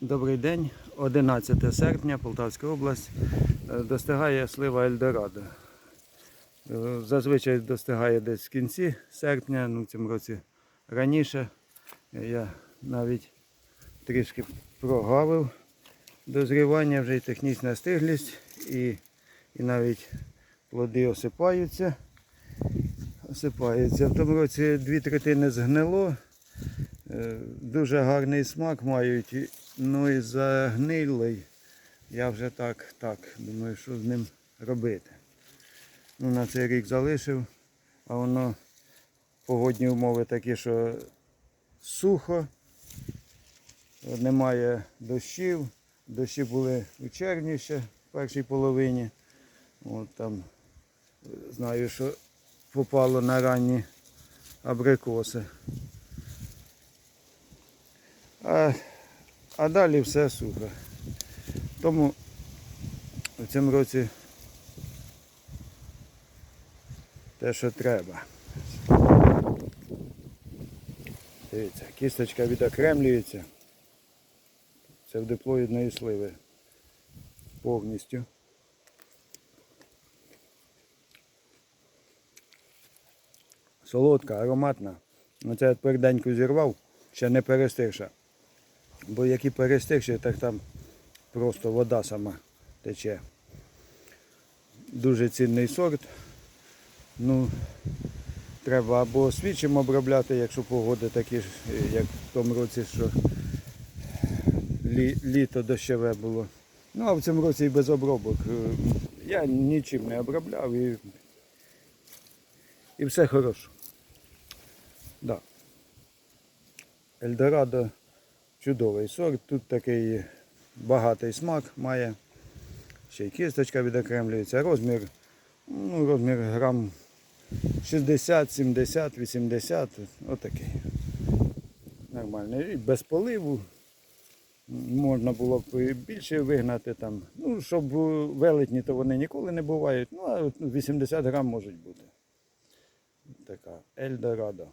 Добрий день, 11 серпня, Полтавська область. Е, Достигає слива Ельдорадо. Е, Зазвичай достигає десь в кінці серпня, ну в цьому році раніше. Я навіть трішки прогавив дозрівання, вже і технічна стиглість, і, і навіть плоди осипаються. Осипаються. В тому році дві третини згнило. Е, Дуже гарний смак мають. Ну і загнилий. Я вже так, так, думаю, що з ним робити. Ну, на цей рік залишив, а воно погодні умови такі, що сухо, немає дощів. Дощі були у червні ще, в першій половині. От там знаю, що попало на ранні абрикоси. А, а далі все сухо. Тому в цьому році те, що треба. Дивіться, кісточка відокремлюється. Це в диплоїдної сливи повністю. Солодка, ароматна. Оце я тверденьку зірвав, ще не перестигша. Бо які перестигші, так там просто вода сама тече. Дуже цінний сорт. Ну, треба або свічим обробляти, якщо погоди такі, як в тому році, що лі, літо дощове було. Ну, а в цьому році і без обробок. Е, Я нічим не обробляв і, і все хорошо. Да. Ельдорадо чудовий сорт. Тут такий багатий смак має. Ще й кісточка відокремлюється. Розмір, ну, розмір грам 60, 70, 80. Отакий. Нормальний. І без поливу. Можна було б більше вигнати там. Ну, щоб велетні, то вони ніколи не бувають. Ну, а 80 грам можуть бути. Така Ельдорадо.